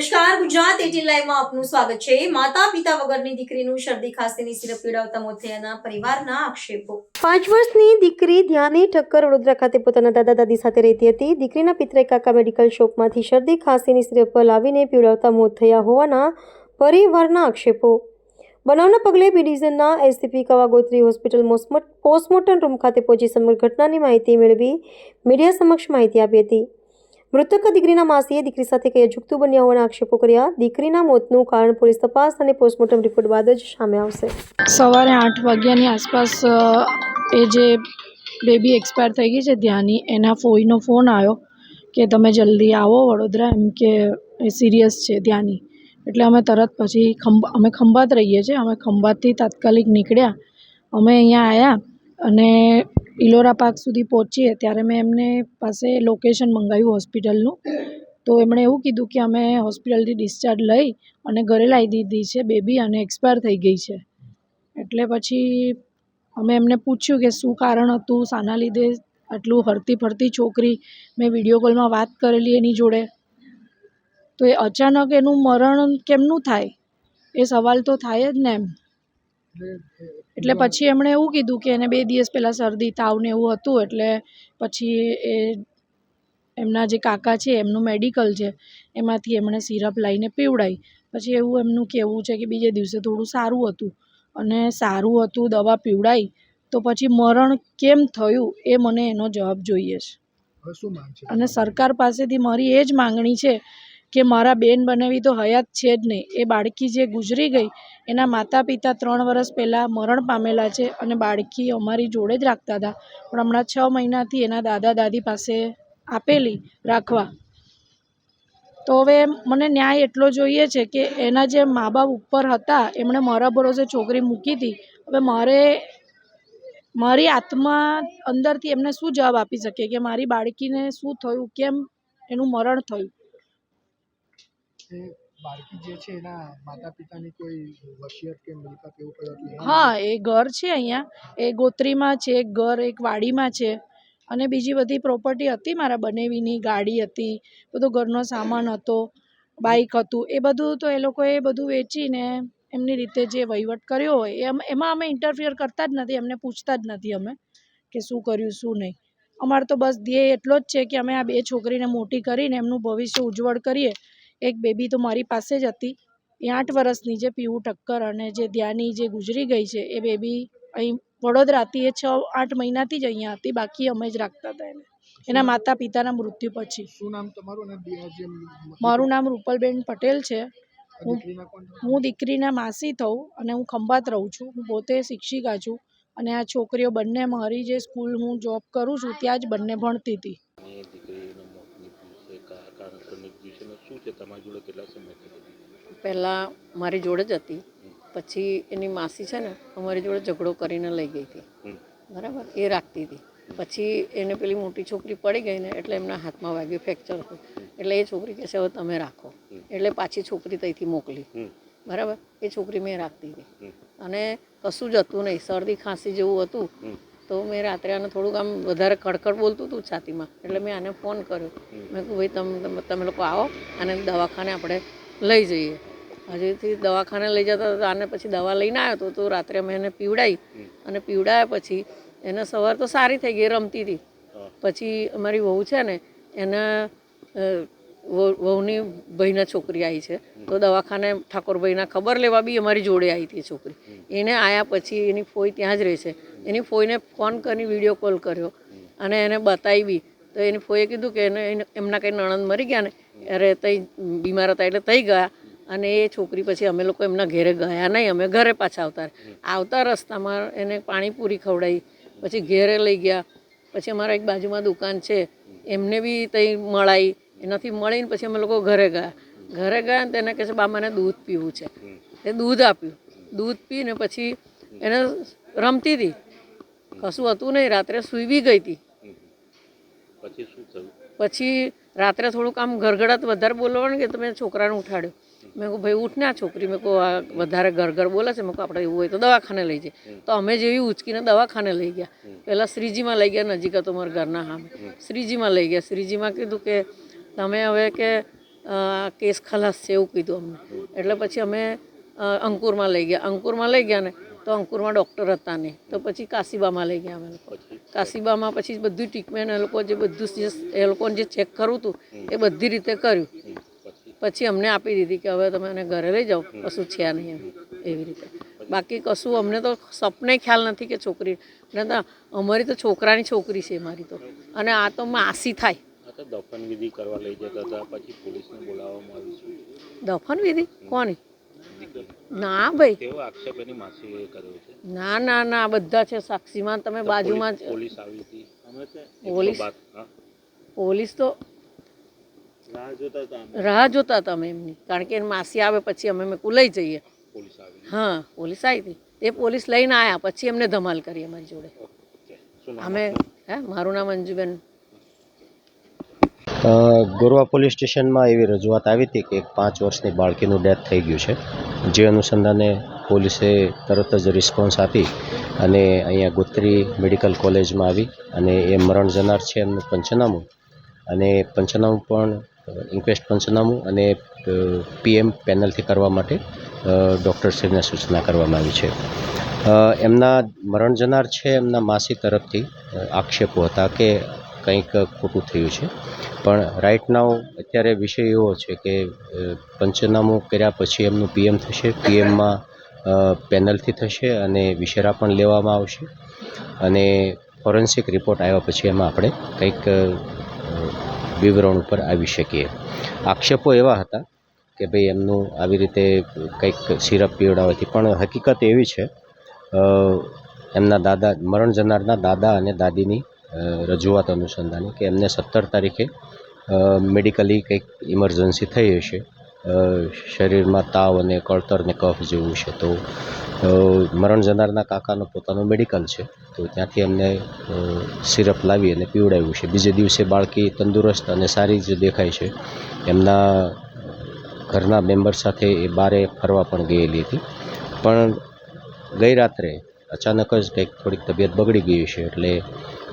નમસ્કાર, ગુજરાત એટીન લાઈવમાં આપનું સ્વાગત છે. માતા પિતા વગરની દીકરીનું શરદી ખાંસીની સિરપ પીડાવતા મોથિયાના પરિવારના આક્ષેપો. પાંચ વર્ષની દીકરી ધ્યાને ઠક્કર વડોદરા ખાતે પોતાના દાદા દાદી સાથે રહેતી હતી. દીકરીના પિતરાઈ કાકા મેડિકલ શોપમાંથી શરદી ખાંસીની સિરપ લાવીને પીવડાવતા મોત થયા હોવાના પરિવારના આક્ષેપો. બનાવના પગલે B ડિવિઝનના SCP Kavagotri hospital postmortem room ખાતે પહોંચી સમગ્ર ઘટનાની માહિતી મેળવી મીડિયા સમક્ષ માહિતી આપી હતી. મૃતક દીકરીના માસીએ દીકરી સાથે કઈ અજુગતું બન્યા હોવાના આક્ષેપો કર્યા. દીકરીના મોતનું કારણ પોલીસ તપાસ અને પોસ્ટમોર્ટમ રિપોર્ટ બાદ જ સામે આવશે. સવારે આઠ વાગ્યાની આસપાસ એ જે બેબી એક્સપાયર થઈ ગઈ છે ધ્યાની, એના ફોઈનો ફોન આવ્યો કે તમે જલ્દી આવો વડોદરા, એમ કે એ સિરિયસ છે ધ્યાની. એટલે અમે તરત પછી ખંભા, અમે ખંભાત રહીએ છીએ, અમે ખંભાતથી તાત્કાલિક નીકળ્યા. અમે અહીંયા આવ્યા અને ઇલોરા પાર્ક સુધી પહોંચીએ ત્યારે મેં એમને પાસે લોકેશન મંગાવ્યું હોસ્પિટલનું. તો એમણે એવું કીધું કે અમે હોસ્પિટલથી ડિસ્ચાર્જ લઈ અને ઘરે લાવી દીધી છે બેબી અને એક્સપાયર થઈ ગઈ છે. એટલે પછી અમે એમને પૂછ્યું કે શું કારણ હતું, શાના લીધે આટલું હરતી ફરતી છોકરી, મેં વીડિયો કોલમાં વાત કરેલી એની જોડે. તો એ અચાનક એનું મરણ કેમનું થાય? એ સવાલ તો થાય જ ને એમ. એટલે પછી એમણે એવું કીધું કે એને બે દિવસ પહેલાં શરદી તાવ ને એવું હતું એટલે પછી એ એમના જે કાકા છે એમનું મેડિકલ છે એમાંથી એમણે સિરપ લાવીને પીવડાવી પછી એવું એમનું કહેવું છે કે બીજે દિવસે થોડું સારું હતું. અને સારું હતું દવા પીવડાવી તો પછી મરણ કેમ થયું એ મને એનો જવાબ જોઈએ છે. શું છે? અને સરકાર પાસેથી મારી એ જ માંગણી છે કે મારા બેન બનેવી તો હયાત છે જ નહીં. એ બાળકી જે ગુજરી ગઈ, એના માતા પિતા ત્રણ વર્ષ પહેલાં મરણ પામેલા છે અને બાળકી અમારી જોડે જ રાખતા હતા. પણ હમણાં છ મહિનાથી એના દાદા દાદી પાસે આપેલી રાખવા. તો હવે મને ન્યાય એટલો જોઈએ છે કે એના જે મા બાપ ઉપર હતા, એમણે મારા ભરોસે છોકરી મૂકી હતી. હવે મારે, મારી આત્મા અંદરથી એમને શું જવાબ આપી શકે? કે મારી બાળકીને શું થયું? કેમ એનું મરણ થયું? એ બાળકી જે છે એના માતા પિતાની કોઈ વસિયત કે મિલકત એવું કઈ હતું? હા, એ ઘર છે અહીંયા. એ ગોત્રીમાં છે, એક ઘર, એક વાડીમાં છે. અને બીજી બધી પ્રોપર્ટી હતી મારા બનેવીની, ગાડી હતી, બધો ઘરનો સામાન હતો બાઇક હતું. એ બધું તો એ લોકોએ બધું વેચીને એમની રીતે જે વહીવટ કર્યો હોય, એમાં અમે ઇન્ટરફિયર કરતા જ નથી, એમને પૂછતા જ નથી અમે કે શું કર્યું, શું નહીં. અમારે તો બસ ધ્યેય એટલો જ છે કે અમે આ બે છોકરીને મોટી કરીને એમનું ભવિષ્ય ઉજ્જવળ કરીએ. એક બેબી તો મારી પાસે જ હતી. એ આઠ વર્ષની જે પીવું ઠક્કર અને જે ધ્યાની જે ગુજરી ગઈ છે એ બેબી અહીં વડોદરા હતી. એ છ આઠ મહિનાથી જ અહીંયા હતી. બાકી અમે જ રાખતા હતા એને. એના માતા પિતાના મૃત્યુ પછી. શું નામ તમારું મારું નામ રૂપલબેન પટેલ છે. હું દીકરીના હું દીકરીના માસી થઉં અને હું ખંભાત રહું છું. હું પોતે શિક્ષિકા છું અને આ છોકરીઓ બંને મારી જે સ્કૂલ હું જોબ કરું છું ત્યાં જ બંને ભણતી હતી એ દીકરીના મોતની વિશે કા- કારણસરની વિશેનું શું છે તમારી જોડે કેટલા સમયથી? પહેલાં મારી જોડે જ હતી. પછી એની માસી છે ને અમારી જોડે ઝઘડો કરીને લઈ ગઈ હતી. બરાબર? એ રાખતી હતી. પછી એને પેલી મોટી છોકરી પડી ગઈ ને એટલે એમના હાથમાં વાગ્યું ફ્રેક્ચર હતું. એટલે એ છોકરી કહેશે હવે તમે રાખો. એટલે પાછી છોકરી ત્યાંથી મોકલી. બરાબર? એ છોકરી મેં રાખતી હતી. અને કશું જ હતું નહીં. શરદી ખાંસી જેવું હતું. તો મેં રાત્રે આને થોડુંક આમ વધારે કડકડ બોલતું હતું છાતીમાં. એટલે મેં આને ફોન કર્યો. મેં કહ્યું ભાઈ તમે તમે- લોકો આવો અને દવાખાને આપણે લઈ જઈએ. હજુથી દવાખાને લઈ જતા હતા આને પછી દવા લઈને આવ્યો તો તો રાત્રે અમે એને પીવડાવી અને પીવડાવ્યા પછી એને સવાર તો સારી થઈ ગઈ રમતી હતી. પછી અમારી વહુ છે ને એના વહુની ભાઈના છોકરી આવી છે. તો દવાખાને ઠાકોરભાઈના ખબર લેવા બી અમારી જોડે આવી હતી છોકરી. એને આવ્યા પછી એની ફોઈ ત્યાં જ રહે છે. એની ફોઈને ફોન કરી વીડિયો કોલ કર્યો અને એને બતાવી. બી તો એની ફોઈએ કીધું કે એને એમના કંઈ નણંદ મરી ગયા ને, અરે તઈ બીમાર હતા એટલે તઈ ગયા. અને એ છોકરી પછી અમે લોકો એમના ઘરે ગયા નહીં, અમે ઘરે પાછા આવતા આવતા રસ્તામાં એને પાણીપુરી ખવડાવી પછી ઘેરે લઈ ગયા. પછી અમારા એક બાજુમાં દુકાન છે. એમને બી તઈ મળાઈ. એનાથી મળીને પછી અમે લોકો ઘરે ગયા. ઘરે ગયા ને તેને કહે છે બા મને દૂધ પીવું છે. તે દૂધ આપ્યું. દૂધ પીને પછી એને રમતી હતી. કશું હતું નહીં. રાત્રે સૂઈ બી ગઈ હતી. પછી શું થયું? પછી રાત્રે થોડુંક આમ ગરગડાટ વધારે બોલવાનું કે તમે છોકરાને ઉઠાડ્યો. મેં કહું ભાઈ ઉઠ ને આ છોકરી. મેં કહું આ વધારે ગરગર બોલે છે. મેં કહું આપણે એવું હોય તો દવાખાને લઈ જઈએ. તો અમે જેવી ઉચકીને દવાખાને લઈ ગયા. પહેલાં શ્રીજીમાં લઈ ગયા નજીક હતો મારા ઘરના સામે. શ્રીજીમાં લઈ ગયા. શ્રીજીમાં કીધું કે તમે હવે કે કેસ ખલાસ છે એવું કીધું અમને. એટલે પછી અમે અંકુરમાં લઈ ગયા. અંકુરમાં લઈ ગયા ને, તો અંકુરમાં ડૉક્ટર હતા નહીં. તો પછી કાશીબામાં લઈ ગયા અમે લોકો. કાશીબામાં પછી બધું ટ્રીટમેન્ટ એ લોકો જે બધું જે, એ લોકોને જે ચેક કરવું હતું, એ બધી રીતે કર્યું. પછી અમને આપી દીધી કે હવે તમે એને ઘરે લઈ જાઓ. કશું છે નહીં એમ, એવી રીતે. બાકી કશું અમને તો સપને ખ્યાલ નથી કે છોકરી અમારી તો છોકરાની છોકરી છે મારી તો. અને આ તો માસી થાય. તો દફન વિધિ કરવા લઈ જતા હતા પછી પોલીસને બોલાવવામાં આવી છે. દફન વિધિ કોની ના ભાઈ. તેવો આક્ષેપ એની માસીએ કર્યો છે. ના ના ના બધા છે સાક્ષીમાં. તમે બાજુમાં જ પોલીસ આવી હતી. અમે તે પોલીસ? પોલીસ તો રાહ જોતા હતા અમે. એમની. કારણ કે માસી આવે પછી અમે મેં લઈ જઈએ. પોલીસ આવી. હા પોલીસ આવી હતી. એ પોલીસ લઈને આવ્યા પછી એમને ધમાલ કરી અમારી જોડે. અમે હે મારું નામ અંજુબેન ગોરવા પોલીસ સ્ટેશનમાં એવી રજૂઆત આવી હતી કે એક પાંચ વર્ષની બાળકીનું ડેથ થઈ ગયું છે. જે અનુસંધાને પોલીસે તરત જ રિસ્પોન્સ આપી અને અહીંયા ગોત્રી મેડિકલ કોલેજમાં આવી અને એ મરણ જનાર છે એમનું પંચનામું. અને પંચનામું પણ, ઇન્ક્વેસ્ટ પંચનામું અને પીએમ પેનલથી કરવા માટે ડૉક્ટર ડૉક્ટરશ્રીને સૂચના કરવામાં આવી છે. એમના મરણ જનાર છે એમના માસી તરફથી આક્ષેપો હતા કે કંઈક ખોટું થયું છે. પણ રાઇટ નાવ અત્યારે વિષય એવો છે કે પંચનામું કર્યા પછી એમનું પીએમ થશે. પીએમમાં પેનલથી થશે અને વિશેરા પણ લેવામાં આવશે. અને ફોરેન્સિક રિપોર્ટ આવ્યા પછી એમાં આપણે કંઈક વિવરણ ઉપર આવી શકીએ. આક્ષેપો એવા હતા કે ભાઈ એમનું આવી રીતે કંઈક સિરપ પીવડાવવાથી, પણ હકીકત એવી છે એમના દાદા, મરણ જનારના દાદા અને દાદીની રજૂઆત અનુસંધાને કે એમને સત્તર તારીખે મેડિકલી કંઈક ઇમરજન્સી થઈ હશે. શરીરમાં તાવ અને કળતર ને કફ જેવું છે તો મરણ જનારના કાકાનો પોતાનું મેડિકલ છે. તો ત્યાંથી એમને સિરપ લાવી અને પીવડાવ્યું છે. બીજે દિવસે બાળકી તંદુરસ્ત અને સારી જ દેખાય છે. એમના ઘરના મેમ્બર સાથે એ બારે ફરવા પણ ગયેલી હતી. પણ ગઈ રાત્રે અચાનક જ કંઈક થોડીક તબિયત બગડી ગઈ છે એટલે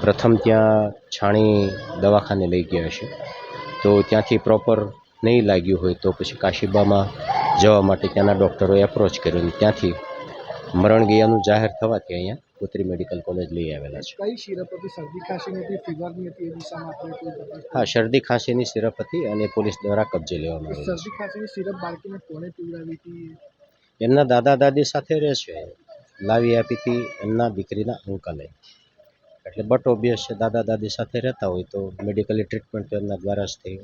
પ્રથમ ત્યાં છાણી દવાખાને લઈ ગયા છે તો ત્યાંથી પ્રોપર નહીં લાગ્યું હોય તો પછી કાશીબામાં જવા માટે ત્યાંના ડૉક્ટરોએ એપ્રોચ કર્યો અને ત્યાંથી મરણ ગયાનું જાહેર થવાથી અહીંયા પુત્રી મેડિકલ કોલેજ લઈ આવેલા છે. કઈ સિરપ હતી? શરદી ખાંસીની હતી ફીવરની હતી એ દિશામાં આપણે કોઈ તપાસ કરી? હા શરદી ખાંસીની સિરપ હતી અને પોલીસ દ્વારા કબજે લેવામાં આવી શરદી ખાંસીની સિરપ બાળકીને કોણે પીવડાવી હતી? એમના દાદા દાદી સાથે રહે છે લાવી આપી હતી એમના દીકરીના અંકલે. એટલે બટ ઓબ્વિયસ છે દાદા દાદી સાથે રહેતા હોય તો મેડિકલી ટ્રીટમેન્ટ તો એમના દ્વારા જ થઈ